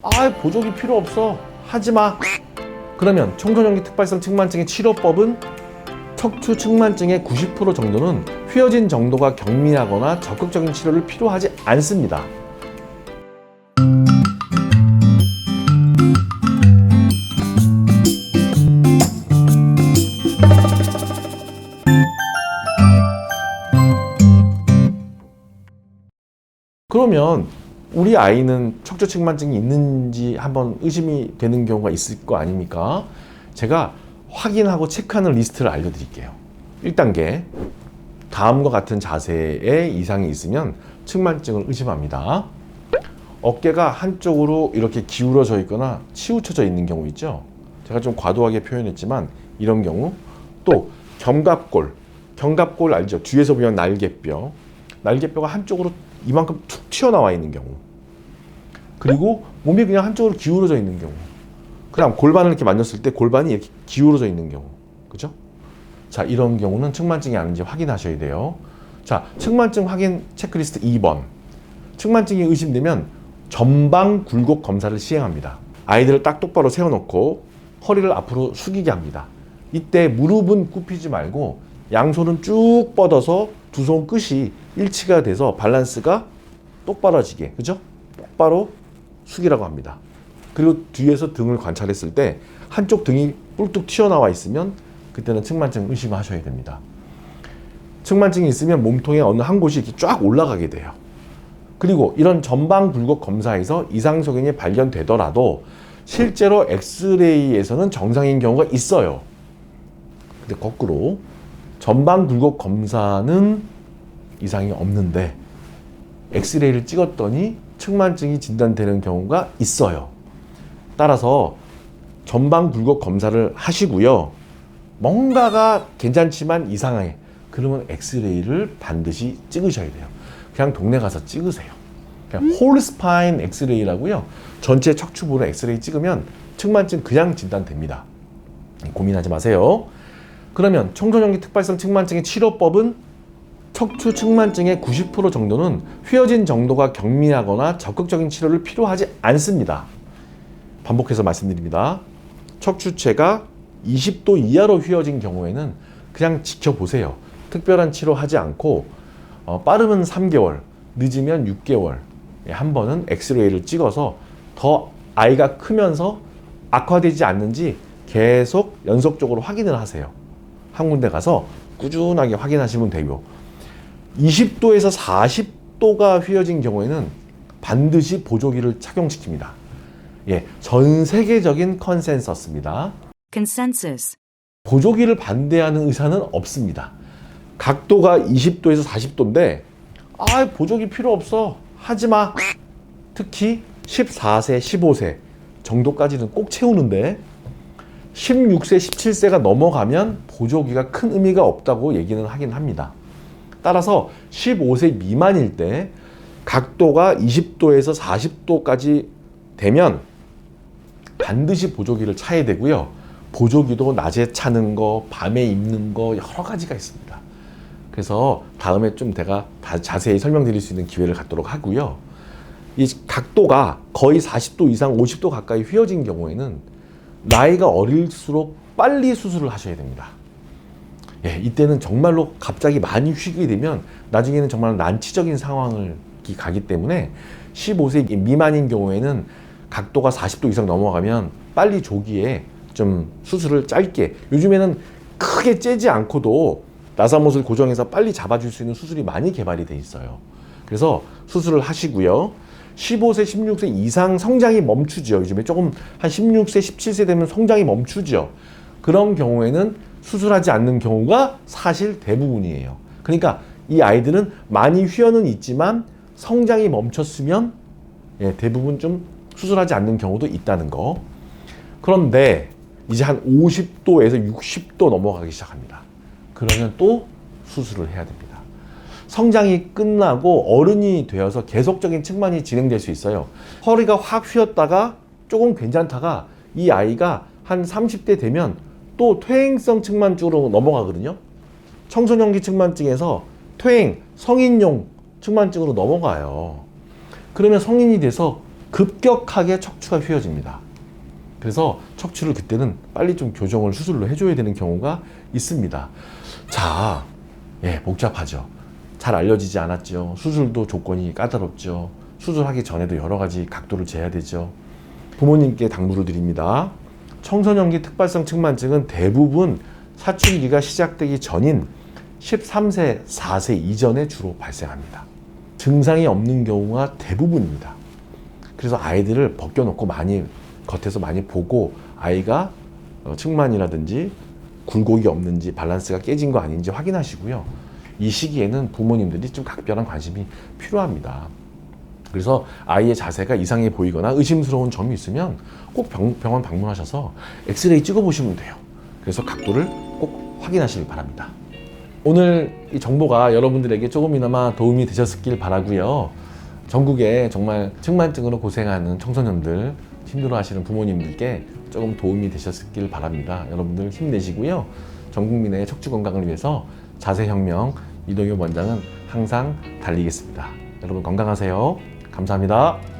아 보조기 필요 없어. 하지마. 그러면 청소년기 특발성 측만증의 치료법은 척추 측만증의 90% 정도는 휘어진 정도가 경미하거나 적극적인 치료를 필요하지 않습니다. 그러면 우리 아이는 척추 측만증이 있는지 한번 의심이 되는 경우가 있을 거 아닙니까? 제가 확인하고 체크하는 리스트를 알려드릴게요. 1단계 다음과 같은 자세에 이상이 있으면 측만증을 의심합니다. 어깨가 한쪽으로 이렇게 기울어져 있거나 치우쳐져 있는 경우 있죠. 제가 좀 과도하게 표현했지만 이런 경우 또 견갑골, 견갑골 알죠? 뒤에서 보면 날개뼈, 날개뼈가 한쪽으로 이만큼 툭 튀어나와 있는 경우. 그리고 몸이 그냥 한쪽으로 기울어져 있는 경우. 그다음 골반을 이렇게 만졌을 때 골반이 이렇게 기울어져 있는 경우. 그죠? 자 이런 경우는 측만증이 아닌지 확인하셔야 돼요. 자 측만증 확인 체크리스트 2번. 측만증이 의심되면 전방 굴곡 검사를 시행합니다. 아이들을 딱 똑바로 세워놓고 허리를 앞으로 숙이게 합니다. 이때 무릎은 굽히지 말고 양손은 쭉 뻗어서 두 손 끝이 일치가 돼서 밸런스가 똑바로지게 그죠? 똑바로 숙이라고 합니다. 그리고 뒤에서 등을 관찰했을 때 한쪽 등이 뿔뚝 튀어나와 있으면 그때는 측만증 의심하셔야 됩니다. 측만증이 있으면 몸통의 어느 한 곳이 이렇게 쫙 올라가게 돼요. 그리고 이런 전방 굴곡 검사에서 이상 소견이 발견되더라도 실제로 엑스레이에서는 정상인 경우가 있어요. 근데 거꾸로 전방 굴곡 검사는 이상이 없는데 엑스레이를 찍었더니 측만증이 진단되는 경우가 있어요. 따라서 전방 굴곡 검사를 하시고요. 뭔가가 괜찮지만 이상해. 그러면 엑스레이를 반드시 찍으셔야 돼요. 그냥 동네 가서 찍으세요. 그냥 홀스파인 엑스레이라고요. 전체 척추부로 엑스레이 찍으면 측만증 그냥 진단됩니다. 고민하지 마세요. 그러면 청소년기 특발성 측만증의 치료법은 척추 측만증의 90% 정도는 휘어진 정도가 경미하거나 적극적인 치료를 필요하지 않습니다. 반복해서 말씀드립니다. 척추체가 20도 이하로 휘어진 경우에는 그냥 지켜보세요. 특별한 치료하지 않고 어, 빠르면 3개월, 늦으면 6개월 예, 한 번은 엑스레이를 찍어서 더 아이가 크면서 악화되지 않는지 계속 연속적으로 확인을 하세요. 한 군데 가서 꾸준하게 확인하시면 되고 20도에서 40도가 휘어진 경우에는 반드시 보조기를 착용시킵니다. 예, 전 세계적인 컨센서스입니다. consensus, 보조기를 반대하는 의사는 없습니다. 각도가 20도에서 40도인데 아 보조기 필요 없어 하지 마. 특히 14세, 15세 정도까지는 꼭 채우는데 16세, 17세가 넘어가면 보조기가 큰 의미가 없다고 얘기는 하긴 합니다. 따라서 15세 미만일 때 각도가 20도에서 40도까지 되면 반드시 보조기를 차야 되고요. 보조기도 낮에 차는 거, 밤에 입는 거 여러 가지가 있습니다. 그래서 다음에 좀 제가 다 자세히 설명드릴 수 있는 기회를 갖도록 하고요. 이 각도가 거의 40도 이상 50도 가까이 휘어진 경우에는 나이가 어릴수록 빨리 수술을 하셔야 됩니다. 예, 이때는 정말로 갑자기 많이 휘게 되면 나중에는 정말 난치적인 상황을 가기 때문에 15세 미만인 경우에는 각도가 40도 이상 넘어가면 빨리 조기에 좀 수술을 짧게 요즘에는 크게 째지 않고도 나사못을 고정해서 빨리 잡아줄 수 있는 수술이 많이 개발이 돼 있어요. 그래서 수술을 하시고요. 15세, 16세 이상 성장이 멈추죠. 요즘에 조금 한 16세, 17세 되면 성장이 멈추죠. 그런 경우에는 수술하지 않는 경우가 사실 대부분이에요. 그러니까 이 아이들은 많이 휘어는 있지만 성장이 멈췄으면 예, 대부분 좀 수술하지 않는 경우도 있다는 거. 그런데 이제 한 50도에서 60도 넘어가기 시작합니다. 그러면 또 수술을 해야 됩니다. 성장이 끝나고 어른이 되어서 계속적인 측만이 진행될 수 있어요. 허리가 확 휘었다가 조금 괜찮다가 이 아이가 한 30대 되면 또 퇴행성 측만 쪽으로 넘어가거든요. 청소년기 측만증에서 퇴행, 성인용 측만증으로 넘어가요. 그러면 성인이 돼서 급격하게 척추가 휘어집니다. 그래서 척추를 그때는 빨리 좀 교정을 수술로 해줘야 되는 경우가 있습니다. 자, 예, 복잡하죠. 잘 알려지지 않았죠. 수술도 조건이 까다롭죠. 수술하기 전에도 여러 가지 각도를 재야 되죠. 부모님께 당부를 드립니다. 청소년기 특발성 측만증은 대부분 사춘기가 시작되기 전인 13세, 4세 이전에 주로 발생합니다. 증상이 없는 경우가 대부분입니다. 그래서 아이들을 벗겨놓고 많이 겉에서 많이 보고 아이가 어, 측만이라든지 굴곡이 없는지 밸런스가 깨진 거 아닌지 확인하시고요. 이 시기에는 부모님들이 좀 각별한 관심이 필요합니다. 그래서 아이의 자세가 이상해 보이거나 의심스러운 점이 있으면 꼭 병, 병원 방문하셔서 엑스레이 찍어 보시면 돼요. 그래서 각도를 꼭 확인하시길 바랍니다. 오늘 이 정보가 여러분들에게 조금이나마 도움이 되셨길 바라고요. 전국에 정말 측만증으로 고생하는 청소년들, 힘들어하시는 부모님들께 조금 도움이 되셨길 바랍니다. 여러분들 힘내시고요. 전 국민의 척추 건강을 위해서 자세혁명 이동엽 원장은 항상 달리겠습니다. 여러분 건강하세요. 감사합니다.